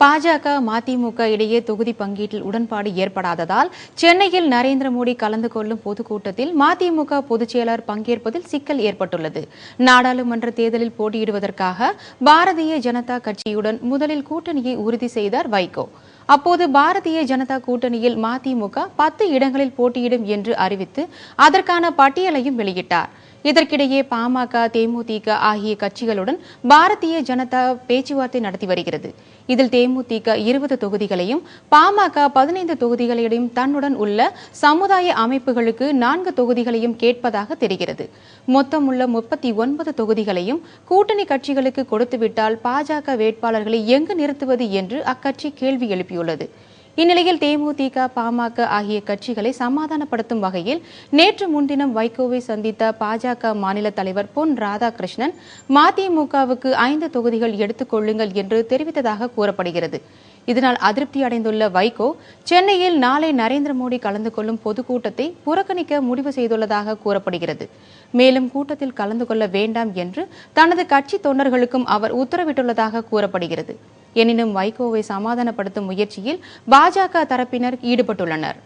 பாஜக மதிமுக இடையே தொகுதி பங்கீட்டில் உடன்பாடு ஏற்படாததால் சென்னையில் நரேந்திர மோடி கலந்து கொள்ளும் பொதுக்கூட்டத்தில் மதிமுக பொதுச்செயலர் பங்கேற்பதில் சிக்கல் ஏற்பட்டுள்ளது. நாடாளுமன்ற தேர்தலில் போட்டியிடுவதற்காக பாரதிய ஜனதா கட்சியுடன் முதலில் கூட்டணியை உறுதி செய்தார் வைகோ. அப்போது பாரதிய ஜனதா கூட்டணியில் மதிமுக பத்து இடங்களில் போட்டியிடும் என்று அறிவித்து அதற்கான பட்டியலையும் வெளியிட்டார். இதற்கிடையே பாமக தேமுதிக ஆகிய கட்சிகளுடன் பாரதிய ஜனதா பேச்சுவார்த்தை நடத்தி வருகிறது. இதில் தேமுதிக இருபது தொகுதிகளையும் பாமக பதினைந்து தொகுதிகளையும் தன்னுடன் உள்ள சமுதாய அமைப்புகளுக்கு நான்கு தொகுதிகளையும் கேட்பதாக தெரிகிறது. மொத்தமுள்ள முப்பத்தி ஒன்பது தொகுதிகளையும் கூட்டணி கட்சிகளுக்கு கொடுத்துவிட்டால் பாஜக வேட்பாளர்களை எங்கு நிறுத்துவது என்று அக்கட்சி கேள்வி எழுப்பியுள்ளது. இந்நிலையில் தேமுதிக பாமக ஆகிய கட்சிகளை சமாதானப்படுத்தும் வகையில் நேற்று முன்தினம் வைகோவை சந்தித்த பாஜக மாநில தலைவர் பொன் ராதாகிருஷ்ணன் மதிமுகவுக்கு ஐந்து தொகுதிகள் எடுத்துக் கொள்ளுங்கள் என்று தெரிவித்ததாக கூறப்படுகிறது. இதனால் அதிருப்தி அடைந்துள்ள வைகோ சென்னையில் நாளை நரேந்திர மோடி கலந்து கொள்ளும் பொதுக்கூட்டத்தை புறக்கணிக்க முடிவு செய்துள்ளதாக கூறப்படுகிறது. மேலும் கூட்டத்தில் கலந்து கொள்ள வேண்டாம் என்று தனது கட்சி தொண்டர்களுக்கும் அவர் உத்தரவிட்டுள்ளதாக கூறப்படுகிறது. எனினும் வைகோவை சமாதானப்படுத்தும் முயற்சியில் பாஜக தரப்பினர் ஈடுபட்டுள்ளனர்.